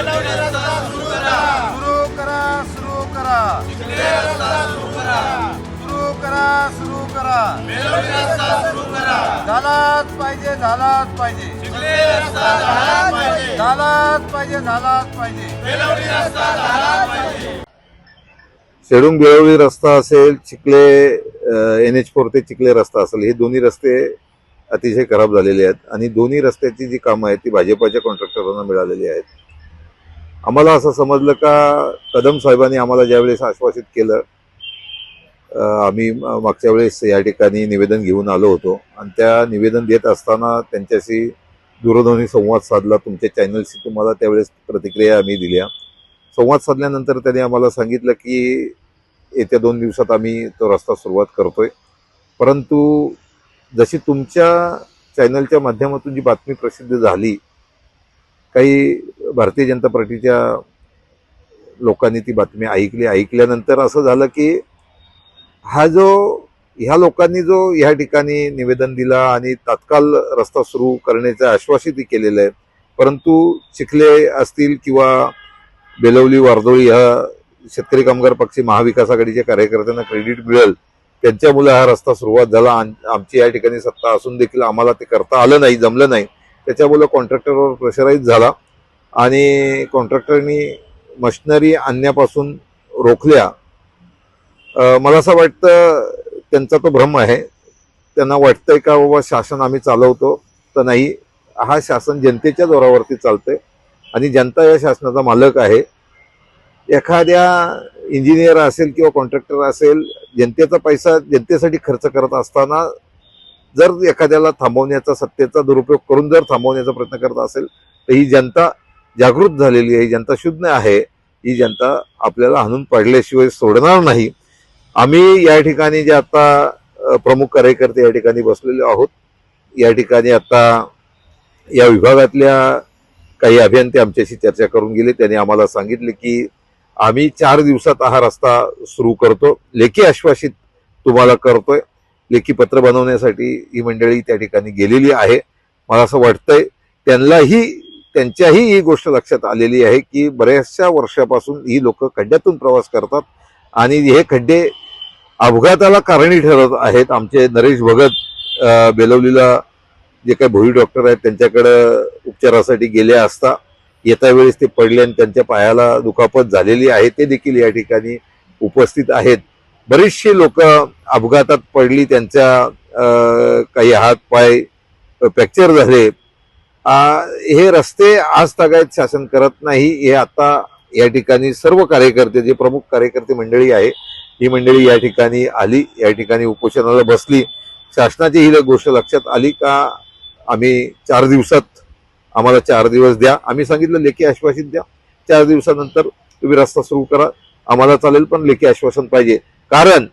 सुरू करा सुरू करा सुरू करा सुरू करा झालाच पाहिजे झालाच पाहिजे झालाच पाहिजे झालाच पाहिजे शेडून बेळवळी रस्ता असेल चिखले एन एच फोर ते चिखले रस्ता असेल हे दोन्ही रस्ते अतिशय खराब झालेले आहेत. आणि दोन्ही रस्त्याची जी कामं आहेत ती भाजपाच्या कॉन्ट्रॅक्टरांना मिळालेली आहेत. आम्हाला असं समजलं का कदम साहेबांनी आम्हाला ज्यावेळेस आश्वासित केलं आम्ही मागच्या वेळेस या ठिकाणी निवेदन घेऊन आलो होतो. आणि त्या निवेदन देत असताना त्यांच्याशी दूरध्वनी संवाद साधला. तुमच्या चॅनलशी तुम्हाला त्यावेळेस प्रतिक्रिया आम्ही दिल्या. संवाद साधल्यानंतर त्यांनी आम्हाला सांगितलं की येत्या दोन दिवसात आम्ही तो रस्ता सुरुवात करतोय. परंतु जशी तुमच्या चॅनलच्या माध्यमातून जी बातमी प्रसिद्ध झाली काही भारतीय जनता पार्टीच्या लोकांनी ती बातमी ऐकली. ऐकल्यानंतर असं झालं की हा जो ह्या लोकांनी जो ह्या ठिकाणी निवेदन दिला आणि तात्काळ रस्ता सुरू करण्याचं आश्वासितही केलेलं आहे परंतु चिखले असतील किंवा बेलवली वारदोळी ह्या शेतकरी कामगार पक्षी महाविकास आघाडीच्या कार्यकर्त्यांना क्रेडिट मिळेल त्यांच्यामुळे हा रस्ता सुरुवात झाला. आम- आमची या ठिकाणी सत्ता असून देखील आम्हाला ते करता आलं नाही जमलं नाही. त्याच्यामुळे कॉन्ट्रॅक्टरवर प्रेशराईज झाला. आणि कॉन्ट्रॅक्टरनी मशिनरी आणण्यापासून रोखल्या. मला असं वाटतं त्यांचा तो भ्रम आहे. त्यांना वाटतंय का बाबा शासन आम्ही चालवतो? तर नाही. हा शासन जनतेच्या जोरावरती चालतंय. आणि जनता या शासनाचा मालक आहे. एखाद्या इंजिनियर असेल किंवा कॉन्ट्रॅक्टर असेल जनतेचा पैसा जनतेसाठी खर्च करत असताना जर एखाद्याला थांबवण्याचा सत्तेचा दुरुपयोग करून जर थांबवण्याचा प्रयत्न करत असेल तर ही जनता जागृत झालेली आहे ही जनता शुद्ध आहे ही जनता आपल्याला हाणून पाडल्याशिवाय सोडणार नाही. आम्ही या ठिकाणी जे आता प्रमुख कार्यकर्ते या ठिकाणी बसलेले आहोत या ठिकाणी आता या विभागातल्या काही अभियंते आमच्याशी चर्चा करून गेले. त्यांनी आम्हाला सांगितले की आम्ही चार दिवसात हा रस्ता सुरू करतो. लेखी आश्वासित तुम्हाला करतोय. लेखी पत्र बनवण्यासाठी ही मंडळी त्या ठिकाणी गेलेली आहे. मला असं वाटतंय त्यांनाही त्यांच्याही ही गोष्ट लक्षात आलेली आहे की बऱ्याचशा वर्षापासून ही लोक खड्ड्यातून प्रवास करतात आणि हे खड्डे अपघाताला कारणी ठरत आहेत. आमचे नरेश भगत बेलवलीला जे काही भोई डॉक्टर आहेत त्यांच्याकडं उपचारासाठी गेले असता येत्या वेळेस ते पडले आणि त्यांच्या पायाला दुखापत झालेली आहे. ते देखील या ठिकाणी उपस्थित आहेत. बरेचसे लोक अपघातात पडली त्यांच्या काही हात पाय फ्रॅक्चर झाले. हे रस्ते आज तागायत शासन करत नाही हे आता या ठिकाणी सर्व कार्यकर्ते जे प्रमुख कार्यकर्ते मंडळी आहे ही मंडळी या ठिकाणी आली या ठिकाणी उपोषणाला बसली. शासनाची ही गोष्ट लक्षात आली का आम्ही चार दिवसात आम्हाला चार दिवस द्या. आम्ही सांगितलं लेखी आश्वासित द्या. चार दिवसानंतर तुम्ही रस्ता सुरू करा. आम्हाला चालेल पण लेखी आश्वासन पाहिजे. कारण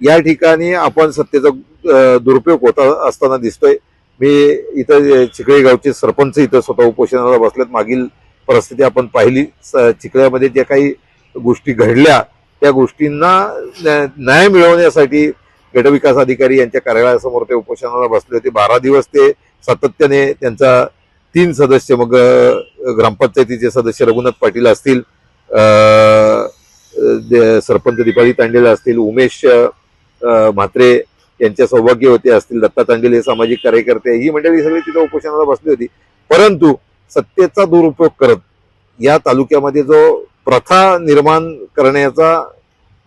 या ठिकाणी आपण सत्तेचा दुरुपयोग होता असताना दिसतोय. मी इथं चिखळे गावचे सरपंच इथं स्वतः उपोषणाला बसल्यात मागील परिस्थिती आपण पाहिली. स- ज्या काही गोष्टी घडल्या त्या गोष्टींना न्याय मिळवण्यासाठी गटविकास अधिकारी यांच्या कार्यालयासमोर ते उपोषणाला बसले होते. बारा दिवस ते सातत्याने त्यांचा तीन सदस्य मग ग्रामपंचायतीचे सदस्य रघुनाथ पाटील असतील सरपंच दीपाली तांडेला असतील उमेश म्हात्रे त्यांच्या सौभाग्य होते असतील दत्ता तांडेल हे सामाजिक कार्यकर्ते ही मंडळी सगळी तिथं उपोषणाला बसली होती. परंतु सत्तेचा दुरुपयोग करत या तालुक्यामध्ये जो प्रथा निर्माण करण्याचा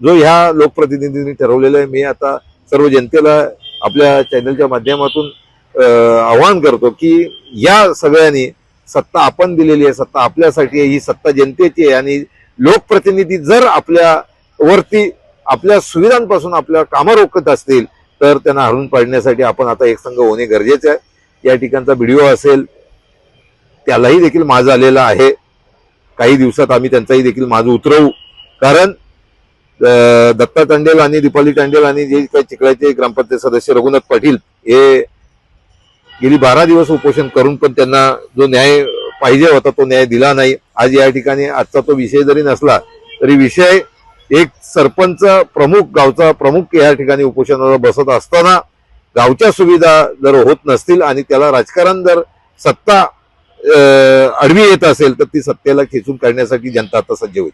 जो ह्या लोकप्रतिनिधींनी ठरवलेला आहे मी आता सर्व जनतेला आपल्या चॅनलच्या माध्यमातून आवाहन करतो की या सगळ्यांनी सत्ता आपण दिलेली आहे सत्ता आपल्यासाठी आहे ही सत्ता जनतेची आहे आणि लोकप्रतिनिधी जर आपल्या वरती आपल्या सुविधांपासून आपल्या कामं रोखत असतील तर त्यांना हरून पाडण्यासाठी आपण आता एकसंघ होणे गरजेचे आहे. या ठिकाणचा व्हिडिओ असेल त्यालाही देखील माझं आलेला आहे. काही दिवसात आम्ही त्यांचाही देखील माझं उतरवू. कारण दत्ता तांडेल आणि दीपाली तांडेल आणि जे काही चिखलाचे ग्रामपंचायत सदस्य रघुनाथ पाटील हे गेली बारा दिवस उपोषण करून पण त्यांना जो न्याय पाहिजे होता तो न्याय दिला नाही. आज या ठिकाणी आजचा तो विषय जरी नसला तरी विषय एक सरपंच प्रमुख गावचा प्रमुख या ठिकाणी उपोषणाला बसत असताना गावच्या सुविधा जर होत नसतील आणि त्याला राजकारण जर सत्ता अं, आडवी येत असेल तर ती सत्तेला खेचून काढण्यासाठी जनता आता सज्ज होईल.